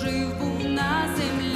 жив був на землі.